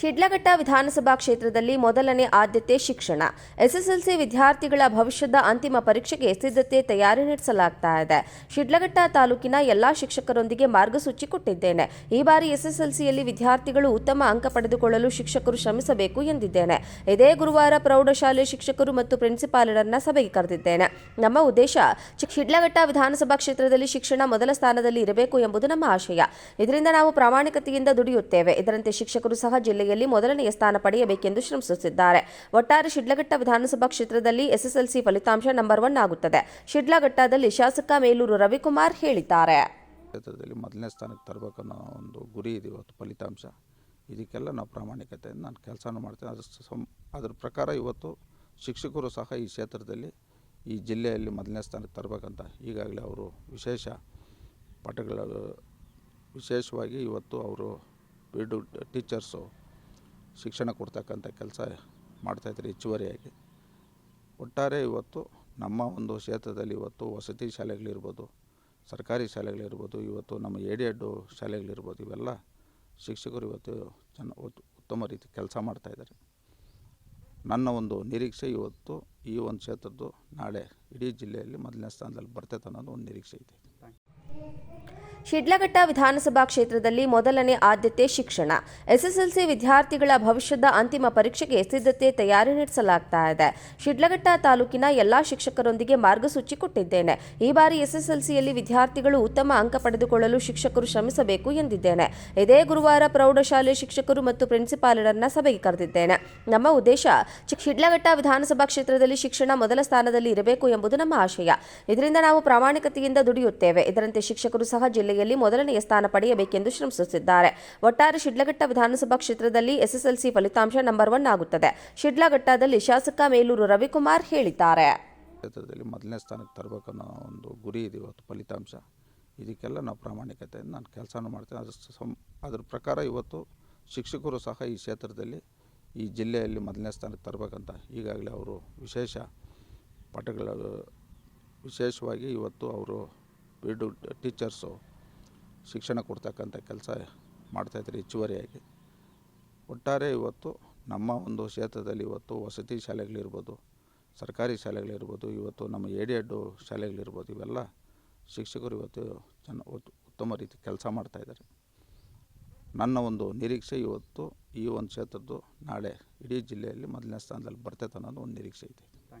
ಶಿಡ್ಲಘಟ್ಟ ವಿಧಾನಸಭಾ ಕ್ಷೇತ್ರದಲ್ಲಿ ಮೊದಲನೇ ಆದ್ಯತೆ ಶಿಕ್ಷಣ. ಎಸ್ಎಸ್ಎಲ್ಸಿ ವಿದ್ಯಾರ್ಥಿಗಳ ಭವಿಷ್ಯದ ಅಂತಿಮ ಪರೀಕ್ಷೆಗೆ ಸಿದ್ಧತೆ ತಯಾರಿ ನಡೆಸಲಾಗ್ತಾ ಇದೆ. ಶಿಡ್ಲಘಟ್ಟ ತಾಲೂಕಿನ ಎಲ್ಲಾ ಶಿಕ್ಷಕರೊಂದಿಗೆ ಮಾರ್ಗಸೂಚಿ ಕೊಟ್ಟಿದ್ದೇನೆ. ಈ ಬಾರಿ ಎಸ್ಎಸ್ಎಲ್ಸಿಯಲ್ಲಿ ವಿದ್ಯಾರ್ಥಿಗಳು ಉತ್ತಮ ಅಂಕ ಪಡೆದುಕೊಳ್ಳಲು ಶಿಕ್ಷಕರು ಶ್ರಮಿಸಬೇಕು ಎಂದಿದ್ದೇನೆ. ಇದೇ ಗುರುವಾರ ಪ್ರೌಢಶಾಲೆ ಶಿಕ್ಷಕರು ಮತ್ತು ಪ್ರಿನ್ಸಿಪಾಲರನ್ನ ಸಭೆಗೆ ಕರೆದಿದ್ದೇನೆ. ನಮ್ಮ ಉದ್ದೇಶ ಶಿಡ್ಲಘಟ್ಟ ವಿಧಾನಸಭಾ ಕ್ಷೇತ್ರದಲ್ಲಿ ಶಿಕ್ಷಣ ಮೊದಲ ಸ್ಥಾನದಲ್ಲಿ ಇರಬೇಕು ಎಂಬುದು ನಮ್ಮ ಆಶಯ. ಇದರಿಂದ ನಾವು ಪ್ರಾಮಾಣಿಕತೆಯಿಂದ ದುಡಿಯುತ್ತೇವೆ. ಇದರಂತೆ ಶಿಕ್ಷಕರು ಸಹ ಜಿಲ್ಲೆಯಲ್ಲಿ ಮೊದಲನೆಯ ಸ್ಥಾನ ಪಡೆಯಬೇಕೆಂದು ಶ್ರಮಿಸುತ್ತಿದ್ದಾರೆ. ಒಟ್ಟಾರೆ ಶಿಡ್ಲಘಟ್ಟ ವಿಧಾನಸಭಾ ಕ್ಷೇತ್ರದಲ್ಲಿ ಎಸ್ಎಸ್ಎಲ್ಸಿ ಫಲಿತಾಂಶ ನಂಬರ್ ಒನ್ ಆಗುತ್ತದೆ. ಶಿಡ್ಲಘಟ್ಟದಲ್ಲಿ ಶಾಸಕ ಮೇಲೂರು ರವಿಕುಮಾರ್ ಹೇಳಿದ್ದಾರೆ. ಕ್ಷೇತ್ರದಲ್ಲಿ ಮೊದಲನೇ ಸ್ಥಾನಕ್ಕೆ ತರಬೇಕನ್ನೋ ಒಂದು ಗುರಿ ಇದೆ ಇವತ್ತು ಫಲಿತಾಂಶ. ಇದಕ್ಕೆಲ್ಲ ನಾವು ಪ್ರಾಮಾಣಿಕತೆಯಿಂದ ನಾನು ಕೆಲಸನೂ ಮಾಡ್ತೇನೆ. ಅದ್ರ ಸಂ ಅದ್ರ ಪ್ರಕಾರ ಇವತ್ತು ಶಿಕ್ಷಕರು ಸಹ ಈ ಕ್ಷೇತ್ರದಲ್ಲಿ ಈ ಜಿಲ್ಲೆಯಲ್ಲಿ ಮೊದಲನೇ ಸ್ಥಾನಕ್ಕೆ ತರಬೇಕಂತ ಈಗಾಗಲೇ ಅವರು ವಿಶೇಷ ಪಾಠಗಳ ವಿಶೇಷವಾಗಿ ಇವತ್ತು ಅವರು ಬಿಡು ಟೀಚರ್ಸು ಶಿಕ್ಷಣ ಕೊಡ್ತಕ್ಕಂಥ ಕೆಲಸ ಮಾಡ್ತಾಯಿದ್ದಾರೆ ಹೆಚ್ಚುವರಿಯಾಗಿ. ಒಟ್ಟಾರೆ ಇವತ್ತು ನಮ್ಮ ಒಂದು ಕ್ಷೇತ್ರದಲ್ಲಿ ಇವತ್ತು ವಸತಿ ಶಾಲೆಗಳಿರ್ಬೋದು, ಸರ್ಕಾರಿ ಶಾಲೆಗಳಿರ್ಬೋದು, ಇವತ್ತು ನಮ್ಮ ಏಡಿಯಡ್ಡು ಶಾಲೆಗಳಿರ್ಬೋದು, ಇವೆಲ್ಲ ಶಿಕ್ಷಕರು ಇವತ್ತು ಚೆನ್ನ ಉತ್- ಉತ್ತಮ ರೀತಿ ಕೆಲಸ ಮಾಡ್ತಾಯಿದ್ದಾರೆ ನನ್ನ ಒಂದು ನಿರೀಕ್ಷೆ ಇವತ್ತು ಈ ಒಂದು ಕ್ಷೇತ್ರದ್ದು ನಾಳೆ ಇಡೀ ಜಿಲ್ಲೆಯಲ್ಲಿ ಮೊದಲನೇ ಸ್ಥಾನದಲ್ಲಿ ಬರ್ತೈತೆ ಅನ್ನೋದು ಒಂದು ನಿರೀಕ್ಷೆ ಇದೆ. ಶಿಡ್ಲಘಟ್ಟ ವಿಧಾನಸಭಾ ಕ್ಷೇತ್ರದಲ್ಲಿ ಮೊದಲನೇ ಆದ್ಯತೆ ಶಿಕ್ಷಣ. ಎಸ್ಎಸ್ಎಲ್ಸಿ ವಿದ್ಯಾರ್ಥಿಗಳ ಭವಿಷ್ಯದ ಅಂತಿಮ ಪರೀಕ್ಷೆಗೆ ಸಿದ್ಧತೆ ತಯಾರಿ ನಡೆಸಲಾಗ್ತಾ ಇದೆ. ಶಿಡ್ಲಘಟ್ಟ ತಾಲೂಕಿನ ಎಲ್ಲಾ ಶಿಕ್ಷಕರೊಂದಿಗೆ ಮಾರ್ಗಸೂಚಿ ಕೊಟ್ಟಿದ್ದೇನೆ. ಈ ಬಾರಿ ಎಸ್ಎಸ್ಎಲ್ಸಿಯಲ್ಲಿ ವಿದ್ಯಾರ್ಥಿಗಳು ಉತ್ತಮ ಅಂಕ ಪಡೆದುಕೊಳ್ಳಲು ಶಿಕ್ಷಕರು ಶ್ರಮಿಸಬೇಕು ಎಂದಿದ್ದೇನೆ. ಇದೇ ಗುರುವಾರ ಪ್ರೌಢಶಾಲೆ ಶಿಕ್ಷಕರು ಮತ್ತು ಪ್ರಿನ್ಸಿಪಾಲರನ್ನ ಸಭೆಗೆ ಕರೆದಿದ್ದೇನೆ. ನಮ್ಮ ಉದ್ದೇಶ ಶಿಡ್ಲಘಟ್ಟ ವಿಧಾನಸಭಾ ಕ್ಷೇತ್ರದಲ್ಲಿ ಶಿಕ್ಷಣ ಮೊದಲ ಸ್ಥಾನದಲ್ಲಿ ಇರಬೇಕು ಎಂಬುದು ನಮ್ಮ ಆಶಯ. ಇದರಿಂದ ನಾವು ಪ್ರಾಮಾಣಿಕತೆಯಿಂದ ದುಡಿಯುತ್ತೇವೆ. ಇದರಂತೆ ಶಿಕ್ಷಕರು ಸಹ ಜಿಲ್ಲೆಯಲ್ಲಿ ಮೊದಲನೆಯ ಸ್ಥಾನ ಪಡೆಯಬೇಕೆಂದು ಶ್ರಮಿಸುತ್ತಿದ್ದಾರೆ. ಒಟ್ಟಾರೆ ಶಿಡ್ಲಘಟ್ಟ ವಿಧಾನಸಭಾ ಕ್ಷೇತ್ರದಲ್ಲಿ ಎಸ್ಎಸ್ಎಲ್ಸಿ ಫಲಿತಾಂಶ ನಂಬರ್ ಒನ್ ಆಗುತ್ತದೆ. ಶಿಡ್ಲಘಟ್ಟದಲ್ಲಿ ಶಾಸಕ ಮೇಲೂರು ರವಿಕುಮಾರ್ ಹೇಳಿದ್ದಾರೆ. ಕ್ಷೇತ್ರದಲ್ಲಿ ಮೊದಲನೇ ಸ್ಥಾನಕ್ಕೆ ತರಬೇಕನ್ನೋ ಒಂದು ಗುರಿ ಇದೆ ಇವತ್ತು ಫಲಿತಾಂಶ. ಇದಕ್ಕೆಲ್ಲ ನಾವು ಪ್ರಾಮಾಣಿಕತೆಯಿಂದ ನಾನು ಕೆಲಸನೂ ಮಾಡ್ತೇನೆ. ಅದ್ರ ಸಂ ಅದ್ರ ಪ್ರಕಾರ ಇವತ್ತು ಶಿಕ್ಷಕರು ಸಹ ಈ ಕ್ಷೇತ್ರದಲ್ಲಿ ಈ ಜಿಲ್ಲೆಯಲ್ಲಿ ಮೊದಲನೇ ಸ್ಥಾನಕ್ಕೆ ತರಬೇಕಂತ ಈಗಾಗಲೇ ಅವರು ವಿಶೇಷ ಪಾಠಗಳ ವಿಶೇಷವಾಗಿ ಇವತ್ತು ಅವರು ಬಿಡು ಟೀಚರ್ಸು ಶಿಕ್ಷಣ ಕೊಡ್ತಕ್ಕಂಥ ಕೆಲಸ ಮಾಡ್ತಾಯಿದ್ದಾರೆ ಹೆಚ್ಚುವರಿಯಾಗಿ. ಒಟ್ಟಾರೆ ಇವತ್ತು ನಮ್ಮ ಒಂದು ಕ್ಷೇತ್ರದಲ್ಲಿ ಇವತ್ತು ವಸತಿ ಶಾಲೆಗಳಿರ್ಬೋದು, ಸರ್ಕಾರಿ ಶಾಲೆಗಳಿರ್ಬೋದು, ಇವತ್ತು ನಮ್ಮ ಏಡಿಯಡ್ಡು ಶಾಲೆಗಳಿರ್ಬೋದು, ಇವೆಲ್ಲ ಶಿಕ್ಷಕರು ಇವತ್ತು ಚೆನ್ನ ಉತ್- ಉತ್ತಮ ರೀತಿ ಕೆಲಸ ಮಾಡ್ತಾಯಿದ್ದಾರೆ. ನನ್ನ ಒಂದು ನಿರೀಕ್ಷೆ ಇವತ್ತು ಈ ಒಂದು ಕ್ಷೇತ್ರದ್ದು ನಾಳೆ ಇಡೀ ಜಿಲ್ಲೆಯಲ್ಲಿ ಮೊದಲನೇ ಸ್ಥಾನದಲ್ಲಿ ಬರ್ತೈತೆ ಅನ್ನೋದು ಒಂದು ನಿರೀಕ್ಷೆ ಇದೆ.